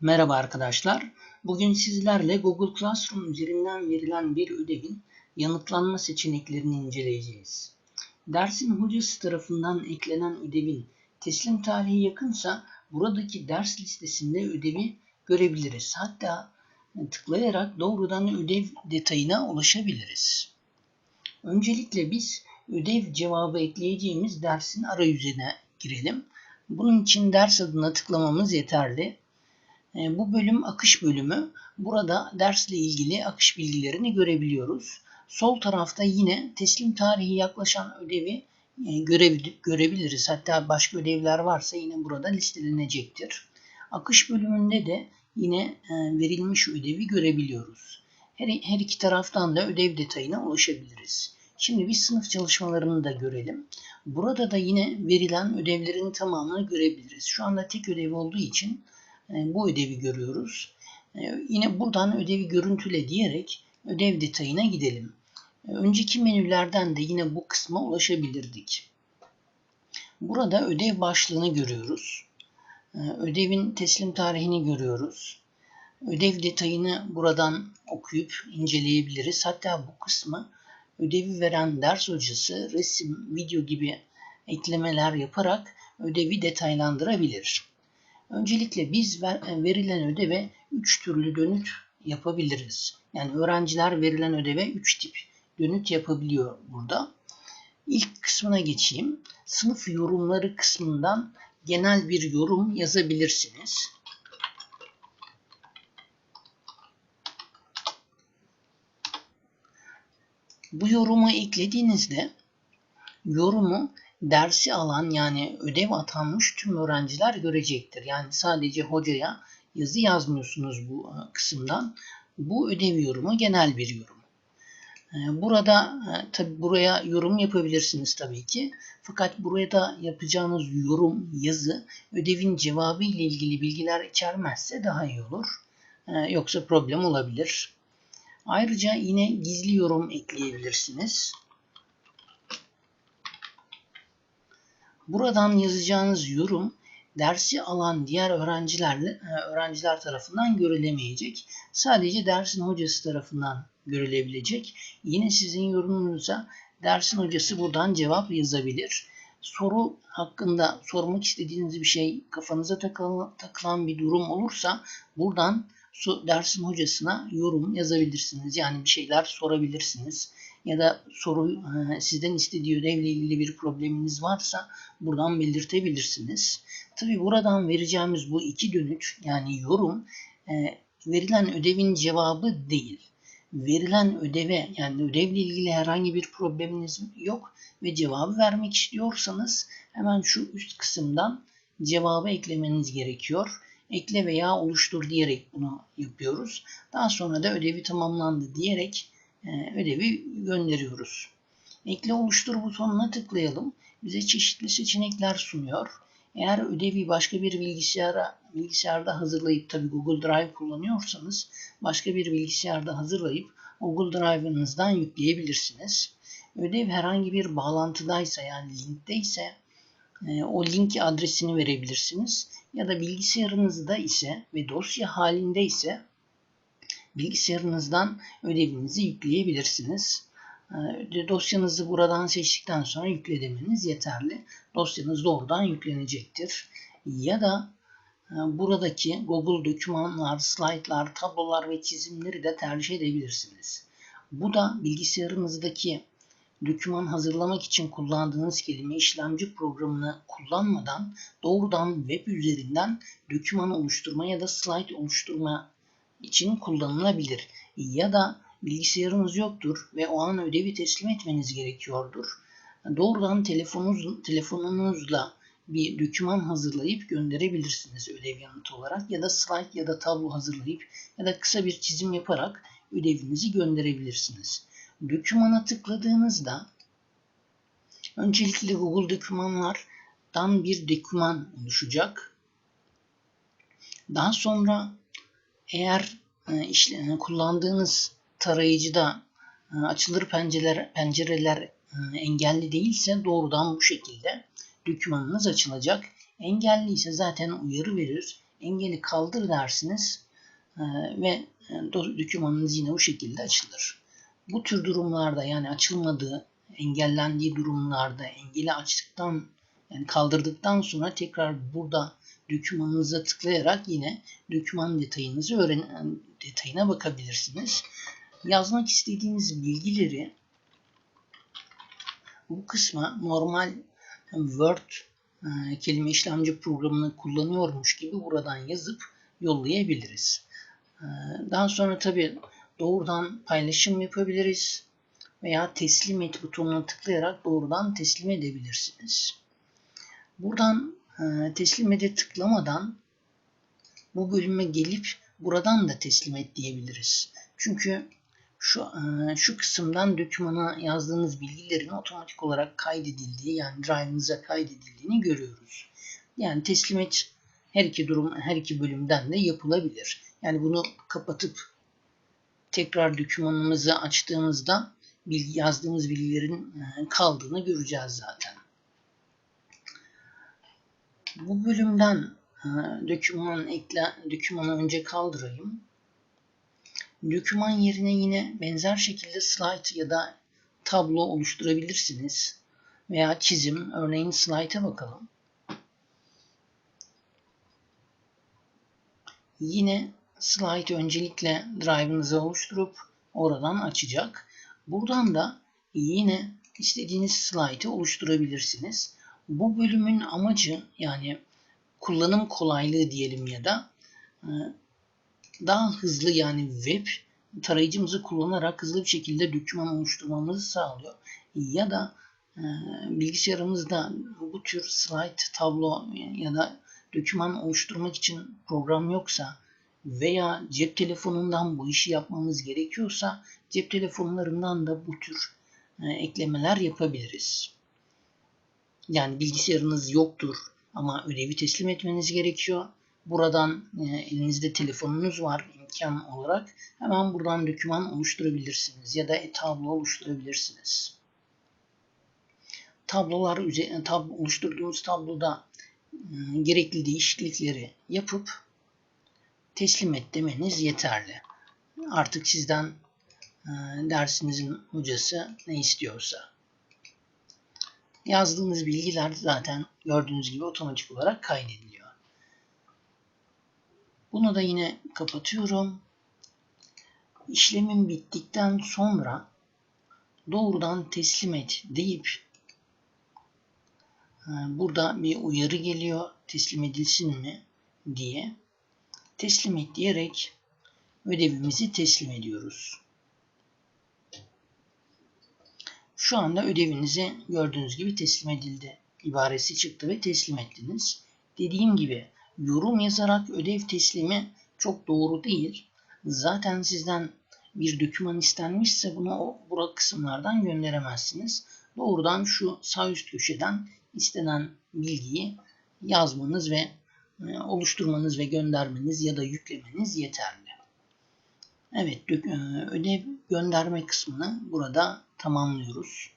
Merhaba arkadaşlar. Bugün sizlerle Google Classroom üzerinden verilen bir ödevin yanıtlanma seçeneklerini inceleyeceğiz. Dersin hocası tarafından eklenen ödevin teslim tarihi yakınsa buradaki ders listesinde ödevi görebiliriz. Hatta tıklayarak doğrudan ödev detayına ulaşabiliriz. Öncelikle biz ödev cevabı ekleyeceğimiz dersin arayüzüne girelim. Bunun için ders adına tıklamamız yeterli. E, bu bölüm akış bölümü. Burada dersle ilgili akış bilgilerini görebiliyoruz. Sol tarafta yine teslim tarihi yaklaşan ödevi e, görebiliriz. Hatta başka ödevler varsa yine burada listelenecektir. Akış bölümünde de yine e, verilmiş ödevi görebiliyoruz. Her, her iki taraftan da ödev detayına ulaşabiliriz. Şimdi bir sınıf çalışmalarını da görelim. Burada da yine verilen ödevlerin tamamını görebiliriz. Şu anda tek ödev olduğu için bu ödevi görüyoruz. E, yine buradan ödevi görüntüle diyerek ödev detayına gidelim. E, önceki menülerden de yine bu kısma ulaşabilirdik. Burada ödev başlığını görüyoruz. Ödevin teslim tarihini görüyoruz. Ödev detayını buradan okuyup inceleyebiliriz. Hatta bu kısmı ödevi veren ders hocası resim, video gibi eklemeler yaparak ödevi detaylandırabilir. Öncelikle biz verilen ödeve 3 türlü dönüt yapabiliriz. Yani öğrenciler verilen ödeve 3 tip dönüt yapabiliyor burada. İlk kısmına geçeyim. Sınıf yorumları kısmından genel bir yorum yazabilirsiniz. Bu yorumu eklediğinizde yorumu dersi alan yani ödev atanmış tüm öğrenciler görecektir. Yani sadece hocaya yazı yazmıyorsunuz bu e, kısımdan. Bu ödev yorumu genel bir yorum. E, burada e, tabi buraya yorum yapabilirsiniz tabii ki. Fakat burada yapacağınız yorum, yazı ödevin cevabı ile ilgili bilgiler içermezse daha iyi olur. Yoksa problem olabilir. Ayrıca yine gizli yorum ekleyebilirsiniz. Buradan yazacağınız yorum dersi alan diğer öğrencilerle e, öğrenciler tarafından görülemeyecek. Sadece dersin hocası tarafından görülebilecek. Yine sizin yorumunuza dersin hocası buradan cevap yazabilir. Soru hakkında sormak istediğiniz bir şey kafanıza takılan, bir durum olursa buradan dersin hocasına yorum yazabilirsiniz. Yani bir şeyler sorabilirsiniz. Ya da soru sizden istediği ödevle ilgili bir probleminiz varsa buradan belirtebilirsiniz. Tabi buradan vereceğimiz bu iki dönüt yani yorum e, verilen ödevin cevabı değil. Verilen ödeve yani ödevle ilgili herhangi bir probleminiz yok ve cevabı vermek istiyorsanız hemen şu üst kısımdan cevabı eklemeniz gerekiyor ekle veya oluştur diyerek bunu yapıyoruz. Daha sonra da ödevi tamamlandı diyerek ödevi gönderiyoruz. Ekle oluştur butonuna tıklayalım. Bize çeşitli seçenekler sunuyor. Eğer ödevi başka bir bilgisayara bilgisayarda hazırlayıp tabi Google Drive kullanıyorsanız başka bir bilgisayarda hazırlayıp Google Drive'ınızdan yükleyebilirsiniz. Ödev herhangi bir bağlantıdaysa yani linkteyse e, o link adresini verebilirsiniz. Ya da bilgisayarınızda ise ve dosya halinde ise bilgisayarınızdan ödevinizi yükleyebilirsiniz. E, dosyanızı buradan seçtikten sonra yükle yeterli. Dosyanız doğrudan yüklenecektir. Ya da e, buradaki Google dokümanlar, slaytlar, tablolar ve çizimleri de tercih edebilirsiniz. Bu da bilgisayarınızdaki doküman hazırlamak için kullandığınız kelime işlemci programını kullanmadan doğrudan web üzerinden doküman oluşturma ya da slide oluşturma için kullanılabilir. Ya da bilgisayarınız yoktur ve o an ödevi teslim etmeniz gerekiyordur. Doğrudan telefonunuz, telefonunuzla bir doküman hazırlayıp gönderebilirsiniz ödev yanıtı olarak ya da slide ya da tablo hazırlayıp ya da kısa bir çizim yaparak ödevinizi gönderebilirsiniz. Dokümana tıkladığınızda öncelikle Google dokümanlardan bir doküman oluşacak. Daha sonra eğer e, işte, e, kullandığınız tarayıcıda e, açılır pencereler, pencereler engelli değilse doğrudan bu şekilde dokümanınız açılacak. Engelli ise zaten uyarı verir engeli kaldır dersiniz ve dokümanınız yine o şekilde açılır. Bu tür durumlarda yani açılmadığı, engellendiği durumlarda engeli açtıktan yani kaldırdıktan sonra tekrar burada dokümanınıza tıklayarak yine doküman detayınızı öğren detayına bakabilirsiniz. Yazmak istediğiniz bilgileri bu kısma normal Word e, kelime işlemci programını kullanıyormuş gibi buradan yazıp yollayabiliriz. E, daha sonra tabi doğrudan paylaşım yapabiliriz veya teslim et butonuna tıklayarak doğrudan teslim edebilirsiniz. Buradan teslim ede tıklamadan bu bölüme gelip buradan da teslim et diyebiliriz. Çünkü şu, e, şu kısımdan dokümana yazdığınız bilgilerin otomatik olarak kaydedildiği yani drive'ınıza kaydedildiğini görüyoruz. Yani teslim et her iki durum her iki bölümden de yapılabilir. Yani bunu kapatıp tekrar dokümanımızı açtığımızda bilgi, yazdığımız bilgilerin e, kaldığını göreceğiz zaten. Bu bölümden doküman ekle, dokümanı önce kaldırayım. Doküman yerine yine benzer şekilde slide ya da tablo oluşturabilirsiniz. Veya çizim. Örneğin slide'a bakalım. Yine slide öncelikle drive'ınızı oluşturup oradan açacak. Buradan da yine istediğiniz slide'ı oluşturabilirsiniz. Bu bölümün amacı yani kullanım kolaylığı diyelim ya da e, daha hızlı yani web tarayıcımızı kullanarak hızlı bir şekilde doküman oluşturmamızı sağlıyor. Ya da e, bilgisayarımızda bu tür slide, tablo ya da doküman oluşturmak için program yoksa veya cep telefonundan bu işi yapmamız gerekiyorsa cep telefonlarından da bu tür e, eklemeler yapabiliriz. Yani bilgisayarınız yoktur ama ödevi teslim etmeniz gerekiyor. Buradan e, elinizde telefonunuz var imkan olarak hemen buradan doküman oluşturabilirsiniz ya da tablo oluşturabilirsiniz. Tablolar üzerine tab oluşturduğunuz tabloda e, gerekli değişiklikleri yapıp teslim et demeniz yeterli. Artık sizden e, dersinizin hocası ne istiyorsa. Yazdığınız bilgiler zaten gördüğünüz gibi otomatik olarak kaydediliyor. Bunu da yine kapatıyorum. İşlemin bittikten sonra doğrudan teslim et deyip e, burada bir uyarı geliyor teslim edilsin mi diye teslim et diyerek ödevimizi teslim ediyoruz. Şu anda ödevinizi gördüğünüz gibi teslim edildi. İbaresi çıktı ve teslim ettiniz. Dediğim gibi yorum yazarak ödev teslimi çok doğru değil. Zaten sizden bir doküman istenmişse bunu o bura kısımlardan gönderemezsiniz. Doğrudan şu sağ üst köşeden istenen bilgiyi yazmanız ve e, oluşturmanız ve göndermeniz ya da yüklemeniz yeterli. Evet, e, ödev gönderme kısmını burada tamamlıyoruz.